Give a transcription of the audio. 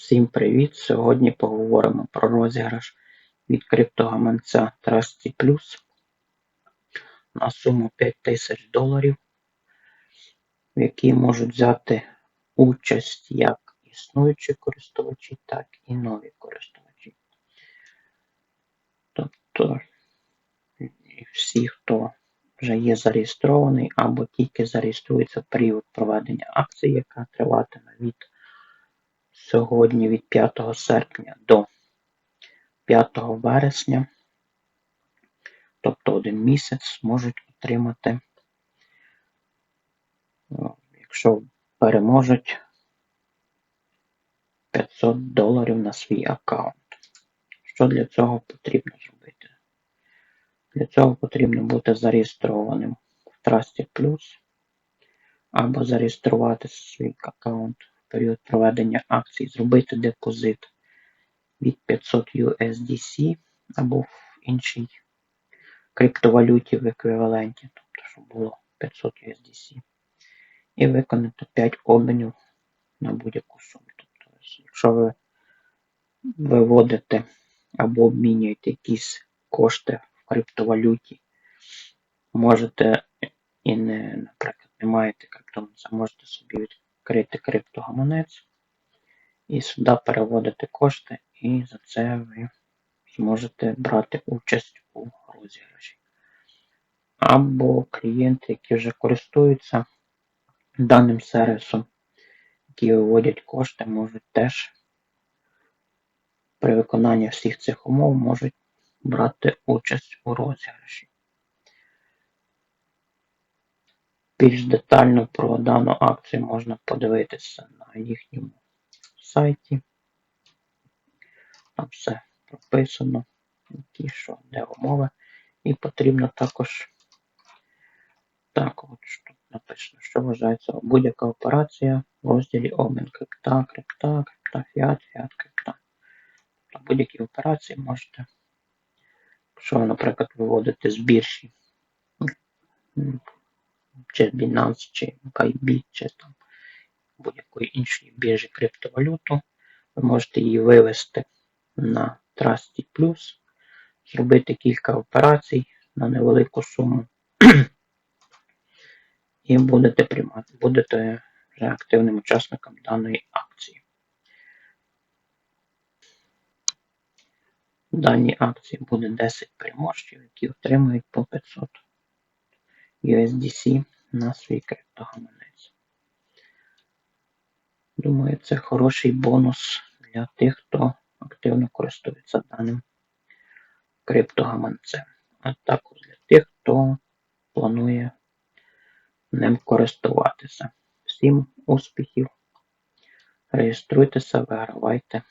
Всім привіт! Сьогодні поговоримо про розіграш від криптогаманця Trusty Plus на суму 5000 доларів, в якій можуть взяти участь як існуючі користувачі, так і нові користувачі. Тобто всі, хто вже є зареєстрований або тільки зареєструється в період проведення акції, яка триватиме від сьогодні від 5 серпня до 5 вересня, тобто один місяць, можуть отримати, якщо переможуть 500 доларів на свій аккаунт. Що для цього потрібно зробити? Для цього потрібно бути зареєстрованим в Trusted Plus або зареєструвати свій аккаунт період проведення акцій зробити депозит від 500 USDC або в іншій криптовалюті в еквіваленті, тобто, щоб було 500 USDC, і виконати 5 обмінів на будь-яку суму. Тобто, якщо ви виводите або обмінюєте якісь кошти в криптовалюті, можете і не, наприклад, не маєте криптовалюти, можете собі відкрити відкрити криптогаманець і сюди переводити кошти, і за це ви зможете брати участь у розіграші. Або клієнти, які вже користуються даним сервісом, які виводять кошти, можуть теж при виконанні всіх цих умов можуть брати участь у розіграші. Більш детально про дану акцію можна подивитися на їхньому сайті. Там все прописано, які що, де умови. І потрібно також так от тут написано, що вважається будь-яка операція в розділі обмін крипта, крипта, крипта, фіат, фіат, крипта. Тобто будь-які операції можете, якщо наприклад, виводите з біржі чи Binance, чи Bybit, чи там будь-якої іншої біржі криптовалюту. Ви можете її вивести на Trusty Plus, зробити кілька операцій на невелику суму. І будете приймати, будете вже активним учасником даної акції. В даній акції буде 10 переможців, які отримують по 500 USDC на свій криптогаманець. Думаю, це хороший бонус для тих, хто активно користується даним криптогаманцем. А також для тих, хто планує ним користуватися. Всім успіхів! Реєструйтеся, вигравайте.